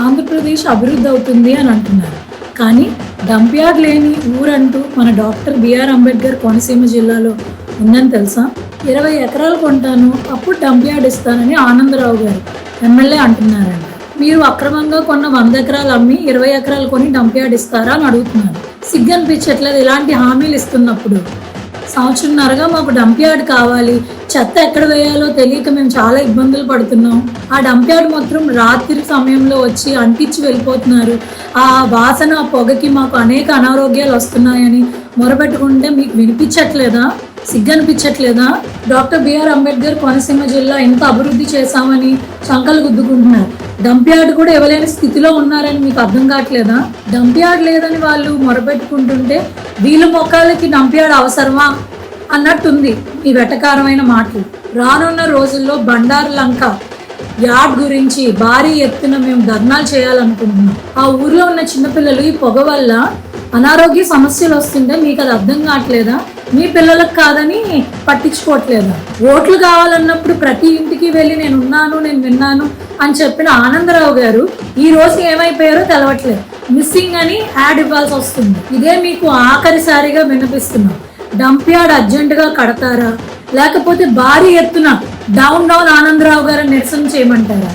ఆంధ్రప్రదేశ్ అభివృద్ధి అవుతుంది అని అంటున్నారు. కానీ డంప్యార్డ్ లేని ఊరంటూ మన డాక్టర్ బిఆర్ అంబేద్కర్ కోనసీమ జిల్లాలో ఉందని తెలుసా? ఇరవై ఎకరాలు కొంటాను అప్పుడు డంప్యార్డ్ ఇస్తానని ఆనందరావు గారు ఎమ్మెల్యే అంటున్నారండి మీరు అక్రమంగా కొన్న వంద ఎకరాలు అమ్మి ఇరవై ఎకరాలు కొని డంప్యార్డ్ ఇస్తారా అని అడుగుతున్నారు. సిగ్గనిపించట్లేదు ఇలాంటి హామీలు ఇస్తున్నప్పుడు. సంవత్సరంన్నరగా మాకు డంప్ యార్డ్ కావాలి. చెత్త ఎక్కడ వేయాలో తెలియక మేము చాలా ఇబ్బందులు పడుతున్నాం. ఆ డంప్ యార్డ్ రాత్రి సమయంలో వచ్చి అంటించి వెళ్ళిపోతున్నారు. ఆ వాసన పొగకి మాకు అనేక అనారోగ్యాలు వస్తున్నాయని మొరపెట్టుకుంటే మీకు వినిపించట్లేదా? సిగ్గనిపించట్లేదా? డాక్టర్ బిఆర్ అంబేద్కర్ కోనసీమ జిల్లా ఎంత అభివృద్ధి చేశామని చంకలు గుద్దుకుంటున్నారు. డంప్ యార్డ్ కూడా ఇవ్వలేని స్థితిలో ఉన్నారని మీకు అర్థం కావట్లేదా? డంప్ యార్డ్ లేదని వాళ్ళు మొరపెట్టుకుంటుంటే వీళ్ళ మొక్కలకి నంపాడు అవసరమా? అన్నట్టుంది ఈ వెటకారమైన మాటలు. రానున్న రోజుల్లో బండారు లంక యార్డ్ గురించి భారీ ఎత్తున మేము ధర్నాలు చేయాలనుకుంటున్నాం. ఆ ఊర్లో ఉన్న చిన్నపిల్లలు ఈ పొగ వల్ల అనారోగ్య సమస్యలు వస్తుంటే మీకు అది అర్థం కావట్లేదా? మీ పిల్లలకు కాదని పట్టించుకోవట్లేదా? ఓట్లు కావాలన్నప్పుడు ప్రతి ఇంటికి వెళ్ళి నేను ఉన్నాను నేను విన్నాను అని చెప్పిన ఆనందరావు గారు ఈ రోజు ఏమైపోయారో తెలవట్లేదు. మిస్సింగ్ అని యాడ్ ఇవ్వాల్సి వస్తుంది. ఇదే మీకు ఆఖరిసారిగా వినిపిస్తున్నాం డంప్ యార్డ్ అర్జెంటుగా కడతారా? లేకపోతే భారీ ఎత్తున డౌన్ డౌన్ ఆనందరావు గారు నిరసన చేయమంటారా?